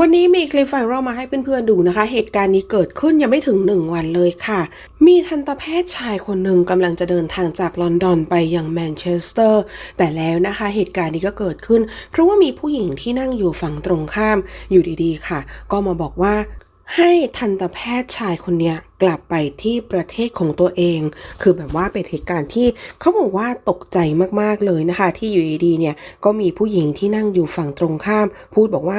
วันนี้มีคลิปไวรัลมาให้เพื่อนๆดูนะคะ เหตุการณ์นี้เกิดขึ้นยังไม่ถึง1วันเลยค่ะ มีทันตแพทย์ชายคนหนึ่งกำลังจะเดินทางจากลอนดอนไปยังแมนเชสเตอร์ แต่แล้วนะคะเหตุการณ์นี้ก็เกิดขึ้น เพราะว่ามีผู้หญิงที่นั่งอยู่ฝั่งตรงข้ามอยู่ดีๆค่ะ ก็มาบอกว่าให้ทันตแพทย์ชายคนเนี้ยกลับไปที่ประเทศของตัวเอง คือแบบว่าเป็นเหตุการณ์ที่เขาบอกว่าตกใจมากๆเลยนะคะ ที่อยู่ดีๆเนี่ยก็มีผู้หญิงที่นั่งอยู่ฝั่งตรงข้าม พูดบอกว่า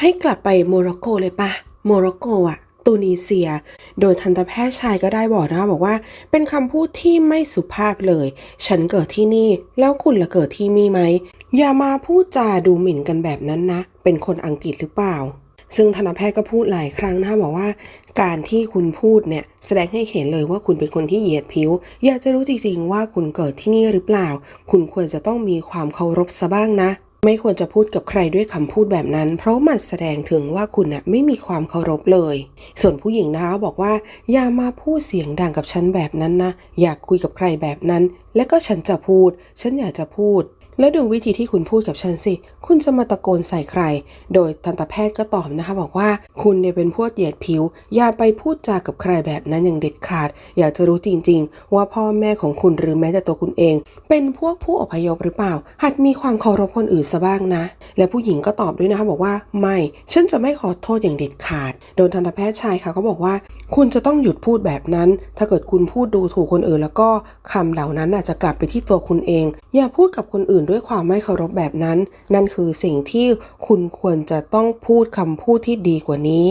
ให้กลับไปโมร็อกโกเลยปะโมร็อกโกอะตูนิเซีย โดยทันตแพทย์ชายก็ได้บอกนะคะบอกว่า เป็นคำพูดที่ไม่สุภาพเลย ฉันเกิดที่นี่ แล้วคุณละเกิดที่นี่ไหม อย่ามาพูดจาดูหมิ่นกันแบบนั้นนะ เป็นคนอังกฤษหรือเปล่า ซึ่งทันตแพทย์ก็พูดหลายครั้งนะคะบอกว่า การที่คุณพูดเนี่ย แสดงให้เห็นเลยว่าคุณเป็นคนที่เหยียดผิว อยากจะรู้จริงๆว่าคุณเกิดที่นี่หรือเปล่า คุณควรจะต้องมีความเคารพซะบ้างนะ ไม่ควรจะพูดกับใครด้วยคำพูดแบบนั้น เพราะมันแสดงถึงว่าคุณน่ะไม่มีความเคารพเลย ส่วนผู้หญิงนะคะบอกว่า อย่ามาพูดเสียงดังกับฉันแบบนั้นนะ อยากคุยกับใครแบบนั้น และก็ฉันจะพูด ฉันอยากจะพูด แล้วดูวิธีที่คุณพูดกับฉันสิ คุณจะมาตะโกนใส่ใคร โดยทันตแพทย์ก็ตอบนะคะ บอกว่า คุณเนี่ยเป็นพวกเหยียดผิว อย่าไปพูดจากับใครแบบนั้นอย่างเด็ดขาด อยากจะรู้จริง ๆ ว่าพ่อแม่ของคุณหรือแม้แต่ตัวคุณเอง เป็นพวกผู้อพยพหรือเปล่า หัดมีความเคารพคนอื่นซะบ้างนะ และผู้หญิงก็ตอบด้วยนะคะบอกว่าไม่ ฉันจะไม่ขอโทษอย่างเด็ดขาด โดยทันตแพทย์ชายค่ะก็บอกว่า คุณจะต้องหยุดพูดแบบนั้น ถ้าเกิดคุณพูดดูถูกคนอื่น แล้วก็คำเหล่านั้นอาจจะกลับไปที่ตัวคุณเอง อย่าพูดกับคนอื่นด้วยความไม่เคารพแบบนั้น นั่นคือสิ่งที่คุณควรจะต้องพูดคำพูดที่ดีกว่านี้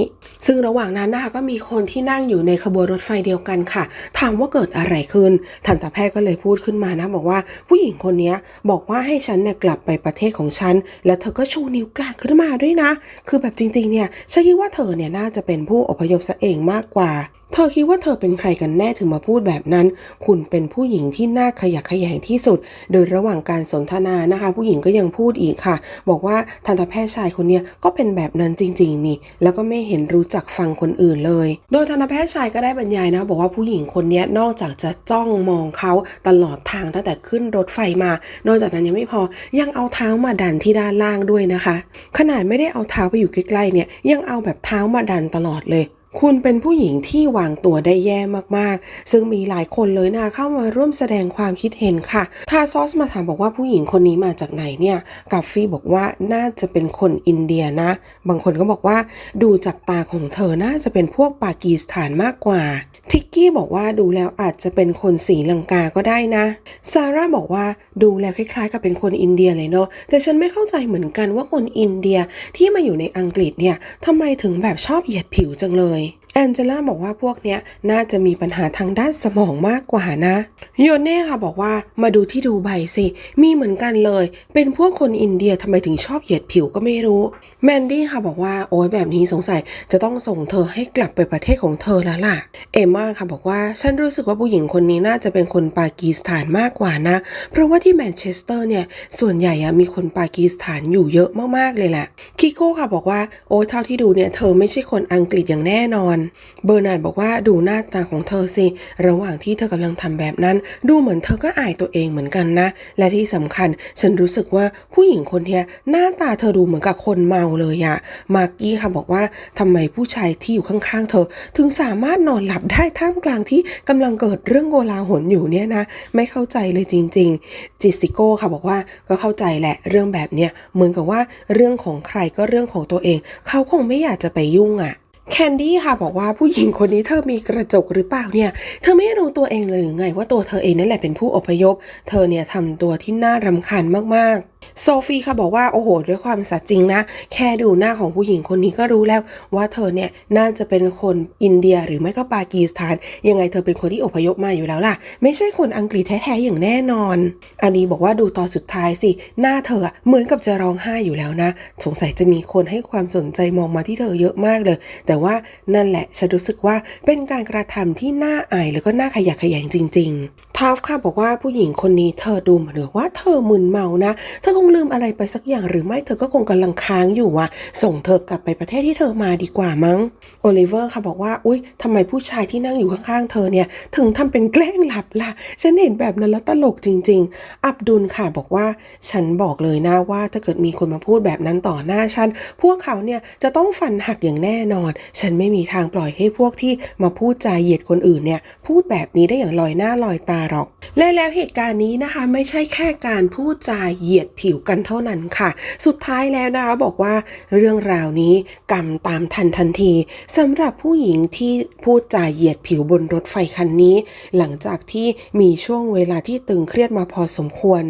ซึ่งระหว่างนั้นนะคะก็มีคนที่นั่งอยู่ในขบวนรถไฟเดียวกันค่ะ ถามว่าเกิดอะไรขึ้น ทันตแพทย์ก็เลยพูดขึ้นมานะบอกว่าผู้หญิงคนนี้บอกว่าให้ฉันเนี่ยกลับไปประเทศของฉัน แล้วเธอก็ชูนิ้วกลางขึ้นมาด้วยนะ คือแบบจริงๆเนี่ยฉันคิดว่าเธอเนี่ยน่าจะเป็นผู้อพยพซะเองมากกว่า เธอคิดว่าเธอเป็นใครกันแน่ถึงมาพูดแบบนั้น คุณเป็นผู้หญิงที่น่าขยะแขยงที่สุด โดยระหว่างการสนทนานะคะ ผู้หญิงก็ยังพูดอีกค่ะ บอกว่าทันตแพทย์ชายคนนี้ก็เป็นแบบนั้นจริง ๆ นี่ แล้วก็ไม่เห็นรู้จักฟังคนอื่นเลย โดยทันตแพทย์ชายก็ได้บรรยายนะ บอกว่าผู้หญิงคนนี้นอกจากจะจ้องมองเขาตลอดทางตั้งแต่ขึ้นรถไฟมา นอกจากนั้นยังไม่พอยังเอาเท้ามาดันที่ด้านล่างด้วยนะคะ ขนาดไม่ได้เอาเท้าไปอยู่ใกล้ๆเนี่ยยังเอาแบบเท้ามาดันตลอดเลย คุณเป็นผู้หญิงที่วางตัวได้แย่มากๆ ซึ่งมีหลายคนเลยนะเข้ามาร่วมแสดงความคิดเห็นค่ะทาซอสมาถามบอกว่าผู้หญิงคนนี้มาจากไหนเนี่ยกัฟฟี่บอกว่าน่าจะเป็นคนอินเดียนะ บางคนก็บอกว่าดูจากตาของเธอน่าจะเป็นพวกปากีสถานมากกว่า ทิกกี้บอกว่าดูแล้วอาจจะเป็นคนสีลังกาก็ได้นะซาร่าบอกว่าดูแล้วคล้ายๆ กับเป็นคนอินเดียเลยเนาะแต่ฉันไม่เข้าใจเหมือนกันว่าคนอินเดียที่มาอยู่ในอังกฤษเนี่ยทำไมถึงแบบชอบเหยียดผิวจังเลย แองเจล่าบอกว่าพวกเนี้ยน่าจะมีปัญหาทางด้านสมองมากกว่านะโยเน่ค่ะบอกว่ามาดูที่ดูใบสิ มีเหมือนกันเลย เป็นพวกคนอินเดียทำไมถึงชอบเหยียดผิวก็ไม่รู้ แมนดี้ค่ะบอกว่าโอ้ยแบบนี้สงสัยจะต้องส่งเธอให้กลับไปประเทศของเธอแล้วล่ะ เอมมาค่ะบอกว่าฉันรู้สึกว่าผู้หญิงคนนี้น่าจะเป็นคนปากีสถานมากกว่านะ เพราะว่าที่แมนเชสเตอร์เนี่ยส่วนใหญ่อะมีคนปากีสถานอยู่เยอะมากๆเลยแหละคิโก้ค่ะบอกว่าโอ้ยเท่าที่ดูเนี่ยเธอไม่ใช่คนอังกฤษอย่างแน่นอนเบอร์นาร์ดบอกว่าดูหน้าตาของเธอสิ ระหว่างที่เธอกำลังทำแบบนั้น ดูเหมือนเธอก็อายตัวเองเหมือนกันนะ และที่สำคัญฉันรู้สึกว่าผู้หญิงคนเนี้หน้าตาเธอดูเหมือนกับคนเมาเลยอะมากกี้ค่ะบอกว่าทำไมผู้ชายที่อยู่ข้างๆเธอ ถึงสามารถนอนหลับได้ท่ามกลางที่กำลังเกิดเรื่องโกลาหลอยู่เนี่ยนะ ไม่เข้าใจเลยจริง ๆ จิซิโก้ค่ะบอกว่าก็เข้าใจแหละเรื่องแบบเนี้ยเหมือนกับว่าเรื่องของใครก็เรื่องของตัวเอง เขาคงไม่อยากจะไปยุ่งอะ แคนดี้ค่ะบอกว่าผู้หญิงคนนี้เธอมีกระจกหรือเปล่าเนี่ย เธอไม่รู้ตัวเองเลยหรือไงว่าตัวเธอเองนั่นแหละเป็นผู้อพยพ เธอเนี่ยทำตัวที่น่ารำคาญมากๆ โซฟีค่ะบอกว่าโอ้โห ด้วยความสัตย์จริงนะ แค่ดูหน้าของผู้หญิงคนนี้ก็รู้แล้วว่าเธอเนี่ยน่าจะเป็นคนอินเดียหรือไม่ก็ปากีสถาน ยังไงเธอเป็นคนที่อพยพมาอยู่แล้วล่ะ ไม่ใช่คนอังกฤษแท้ๆอย่างแน่นอน อันนี้บอกว่าดูตอนสุดท้ายสิ หน้าเธอเหมือนกับจะร้องไห้อยู่แล้วนะ สงสัยจะมีคนให้ความสนใจมองมาที่เธอเยอะมากเลย แต่ว่านั่นแหละฉันรู้สึกว่าเป็นการกระทำที่น่าอายแล้วก็น่าขยะแขยงจริง ๆ ทาฟค่ะบอกว่าผู้หญิงคนนี้เธอดูเหมือนว่าเธอมึนเมานะเธออคงลืมอะไรไปสักอย่างหรือไม่เธอก็คงกำลังค้างอยู่อะส่งเธอกลับไปประเทศที่เธอมาดีกว่ามั้งโอลิเวอร์ค่ะบอกว่าอุ๊ยทำไมผู้ชายที่นั่งอยู่ข้างๆเธอเนี่ย ถึงทำเป็นแกล้งหลับล่ะ ฉันเห็นแบบนั้นแล้วตลกจริง ๆ อับดุลค่ะบอกว่าฉันบอกเลยนะว่าถ้าเกิดมีคนมาพูดแบบนั้นต่อหน้าฉัน พวกเขาเนี่ยจะต้องฟันหักอย่างแน่นอน ฉันไม่มีทางปล่อยให้พวกที่มาพูดจาเหยียดคนอื่นเนี่ยพูดแบบนี้ได้อย่างลอยหน้าลอยตาหรอก และแล้วเหตุการณ์นี้นะคะไม่ใช่แค่การพูดจาเหยียดผิวกันเท่านั้นค่ะ สุดท้ายแล้วนะคะบอกว่าเรื่องราวนี้กรรมตามทันทันทีสำหรับผู้หญิงที่พูดจาเหยียดผิวบนรถไฟคันนี้ หลังจากที่มีช่วงเวลาที่ตึงเครียดมาพอสมควร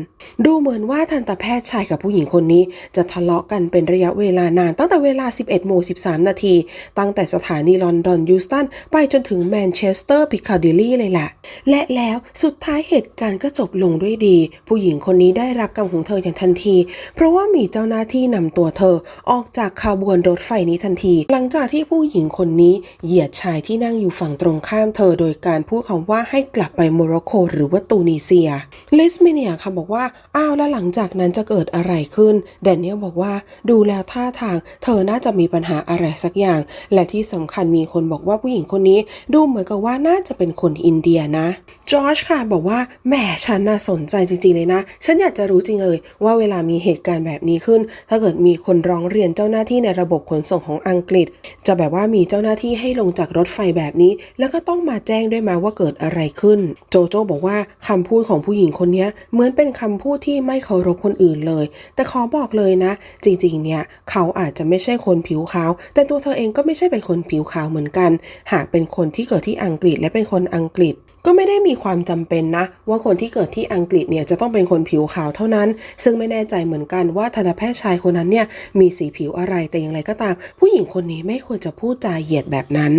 ดูเหมือนว่าทันตแพทย์ชายกับผู้หญิงคนนี้ จะทะเลาะกันเป็นระยะเวลานาน ตั้งแต่เวลา 11โมง13 นาที ตั้งแต่สถานีลอนดอนยูสตันไปจนถึงแมนเชสเตอร์พิคาดิลีเลยแหละและแล้วสุดท้ายเหตุการณ์ก็จบลงด้วยดี ผู้หญิงคนนี้ได้รับกรรมของเธออย่างทันที เพราะว่ามีเจ้าหน้าที่นำตัวเธอออกจากขบวนรถไฟนี้ทันที หลังจากที่ผู้หญิงคนนี้เหยียดชายที่นั่งอยู่ฝั่งตรงข้ามเธอโดยการพูดคำว่าให้กลับไปโมร็อกโกหรือว่าตูนิเซีย ลิสมิเนียค่ะบอกว่าอ้าวแล้วหลังจากนั้นจะเกิดอะไรขึ้นแดเนียลบอกว่าดูแล้วท่าทาง เธอน่าจะมีปัญหาอะไรสักอย่าง และที่สำคัญมีคนบอกว่าผู้หญิงคนนี้ดูเหมือนกับว่าน่าจะเป็นคนอินเดียนะจอร์จค่ะบอกว่าแหมฉันน่าสนใจจริงๆเลยนะ ฉันอยากจะรู้จริงเลยว่าเวลามีเหตุการณ์แบบนี้ขึ้น ถ้าเกิดมีคนร้องเรียนเจ้าหน้าที่ในระบบขนส่งของอังกฤษ จะแบบว่ามีเจ้าหน้าที่ให้ลงจากรถไฟแบบนี้ แล้วก็ต้องมาแจ้งด้วยมาว่าเกิดอะไรขึ้น โจโจ้บอกว่าคำพูดของผู้หญิงคนนี้เหมือนเป็นคำพูดที่ไม่เคารพคนอื่นเลย แต่ขอบอกเลยนะ จริงๆเนี่ยเขาอาจจะไม่ใช่คนผิวขาว แต่ตัวเธอเองก็ไม่ใช่เป็นคนผิวขาวเหมือนกัน หากเป็นคนที่เกิดที่อังกฤษและเป็นคนอังกฤษ ก็ไม่ได้มีความจำเป็นนะ ว่าคนที่เกิดที่อังกฤษเนี่ยจะต้องเป็นคนผิวขาวเท่านั้น ซึ่งไม่แน่ใจเหมือนกันว่าทันตแพทย์ชายคนนั้นเนี่ยมีสีผิวอะไรแต่อย่างไรก็ตาม ผู้หญิงคนนี้ไม่ควรจะพูดจาเหยียดแบบนั้น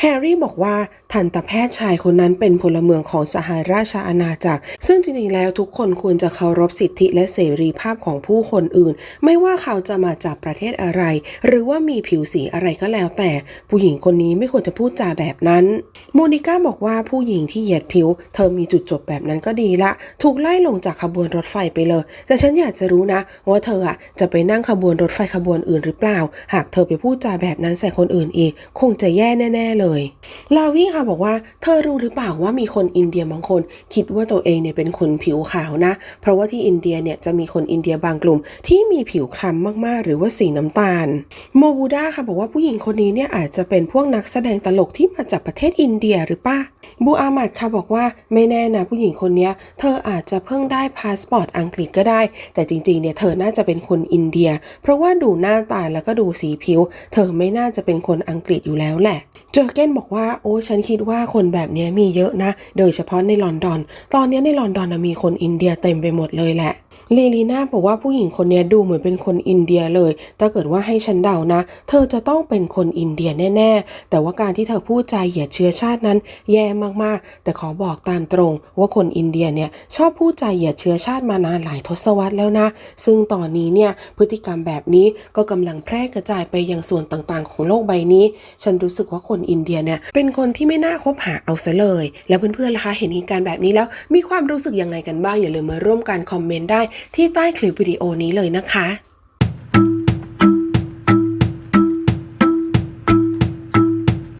แฮร์รี่บอกว่าทันตแพทย์ชายคนนั้นเป็นพลเมืองของสหราชอาณาจักร ซึ่งจริงๆแล้วทุกคนควรจะเคารพสิทธิและเสรีภาพของผู้คนอื่น ไม่ว่าเขาจะมาจากประเทศอะไร หรือว่ามีผิวสีอะไรก็แล้วแต่ ผู้หญิงคนนี้ไม่ควรจะพูดจาแบบนั้น โมนิก้าบอกว่าผู้หญิงที่เหยียดผิว เธอมีจุดจบแบบนั้นก็ดีละ ถูกไล่ลงจากขบวนรถไฟไปเลย แต่ฉันอยากจะรู้นะ ว่าเธออะจะไปนั่งขบวนรถไฟขบวนอื่นหรือเปล่า หากเธอไปพูดจาแบบนั้นใส่คนอื่นอีก คงจะแย่แน่ ๆ เลย ลาวี่ค่ะบอกว่าเธอรู้หรือเปล่าว่ามีคนอินเดียบางคน คิดว่าตัวเองเนี่ยเป็นคนผิวขาวนะ เพราะว่าที่อินเดียเนี่ยจะมีคนอินเดียบางกลุ่ม ที่มีผิวคล้ำมากๆ หรือว่าสีน้ำตาล โมบูดาค่ะบอกว่าผู้หญิงคนนี้เนี่ยอาจจะเป็นพวกนักแสดงตลกที่มาจากประเทศอินเดียหรือป่ะบูอามัดค่ะบอกว่าไม่แน่นะผู้หญิงคนนี้เธออาจจะเพิ่งได้พาสปอร์ตอังกฤษก็ได้ แต่จริงๆเนี่ยเธอน่าจะเป็นคนอินเดีย เพราะว่าดูหน้าตาแล้วก็ดูสีผิว เธอไม่น่าจะเป็นคนอังกฤษอยู่แล้วแหละ เจอเกนบอกว่าโอ้ฉันคิดว่าคนแบบนี้มีเยอะนะ โดยเฉพาะในลอนดอน ตอนนี้ในลอนดอนมีคนอินเดียเต็มไปหมดเลยแหละ เลลีน่าบอกว่าผู้หญิงคนนี้ดูเหมือนเป็นคนอินเดียเลย ถ้าเกิดว่าให้ฉันเดานะ เธอจะต้องเป็นคนอินเดียแน่ ๆ แต่ว่าการที่เธอพูดใจเหยียดเชื้อชาตินั้น แย่มากๆ แต่ขอบอกตามตรง ว่าคนอินเดียเนี่ยชอบพูดใจเหยียดเชื้อชาติมานานหลายทศวรรษแล้วนะ ซึ่งตอนนี้เนี่ยพฤติกรรมแบบนี้ก็กำลังแพร่กระจายไปยังส่วนต่างๆ ของโลกใบนี้ ฉันรู้สึกว่าคนอินเดียเนี่ยเป็นคนที่ไม่น่าคบหาเอาซะเลย แล้วเพื่อนๆล่ะคะเห็นเหตุการณ์แบบนี้แล้วมีความรู้สึกยังไงกันบ้างอย่าลืมมาร่วมกันคอมเมนต์ได้ที่ใต้คลิปวิดีโอนี้เลยนะคะ